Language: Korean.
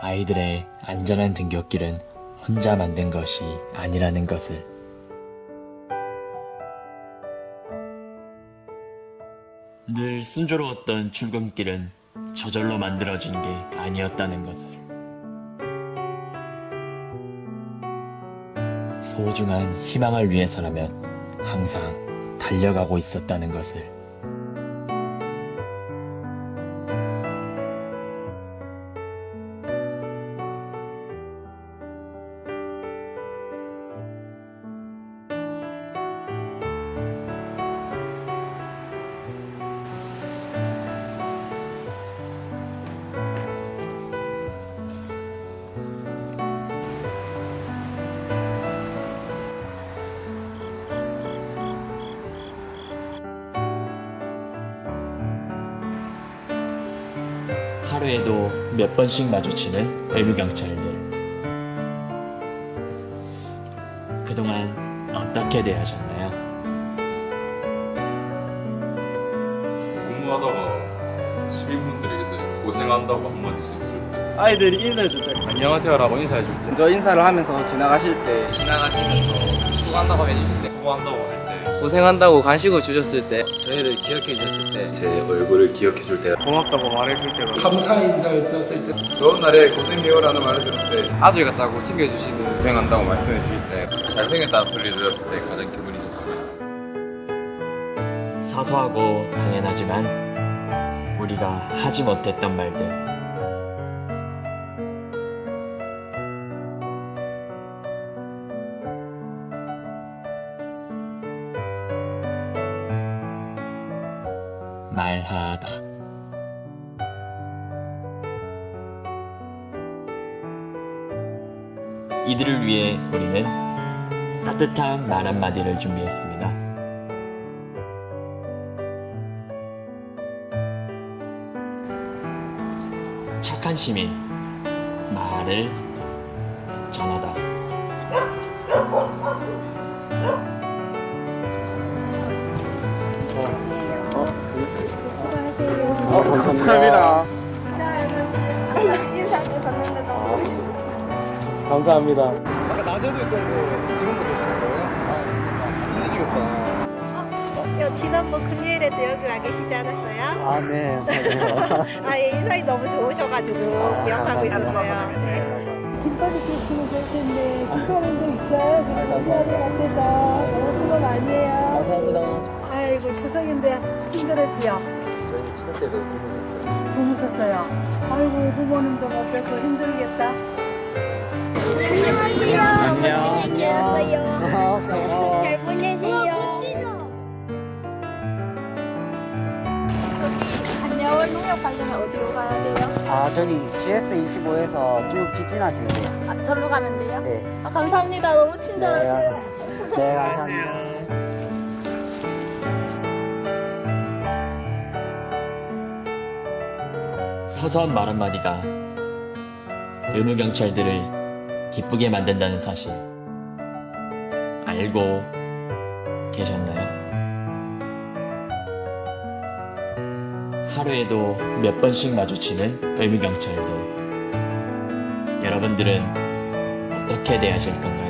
아이들의 안전한 등굣길은 혼자 만든 것이 아니라는 것을. 늘 순조로웠던 출근길은 저절로 만들어진 게 아니었다는 것을. 소중한 희망을 위해서라면 항상 달려가고 있었다는 것을 하루에도 몇 번씩 마주치는 의무경찰들 그동안 어떻게 대하셨나요? 근무하다가 시민분들에게서 고생한다고 한마디씩 해줄 때 아이들이 인사해줄 때 안녕하세요라고 인사해줄 때 먼저 인사를 하면서 지나가실 때 지나가시면서 수고한다고 해주실 때. 수고한다고 할 때. 고생한다고 간식을 주셨을 때 저희를 기억해 주셨을 때. 제 얼굴을 기억해 줄 때 고맙다고 말해줄 때가 감사의 인사를 드렸을 때. 좋은 날에 고생해요라는 말을 들었을 때 아들 같다고 챙겨주시는 고생한다고 말씀해 주실 때. 잘생겼다는 소리 들었을 때 가장 기분이 좋습니다. 사소하고 당연하지만 우리가 하지 못했던 말들 말하다 이들을 위해 우리는 따뜻한 말 한마디를 준비했습니다. 착한 시민 말을 전하다 어, 감사합니다 너무 멋있었어요. 감사합니다 아까 낮에도 있었는데 지금도 계시는 거예요? 아 힘드시겠다 어, 지난번 금요일에도 여기 와 계시지 않았어요? 아 네 아, 예, 인상이 너무 좋으셔가지고 기억하고 있었어요. 네. 김밥이 있으면 좋을 텐데 김밥은 데 있어요. 그리고 우리 아들 같아서 너무 수고 많이 해요. 감사합니다 아이고 추석인데 힘들었지요. 저희는 추석 때도 고생하셨어요 부으셨어요. 아이고 부모님도 못 뵙고 힘들겠다. 안녕하세요. 안녕. 안녕하세요. 추석 잘 보내세요. 안녕월 농협 가려면 어디로 가야 돼요? 아 저기 GS25에서 쭉 직진하시면 돼요. 아, 절로 가면 돼요? 네. 아, 감사합니다. 너무 친절하세요. 네 감사합니다. 사소한 말 한마디가 의무경찰들을 기쁘게 만든다는 사실 알고 계셨나요? 하루에도 몇 번씩 마주치는 의무경찰들 여러분들은 어떻게 대하실 건가요?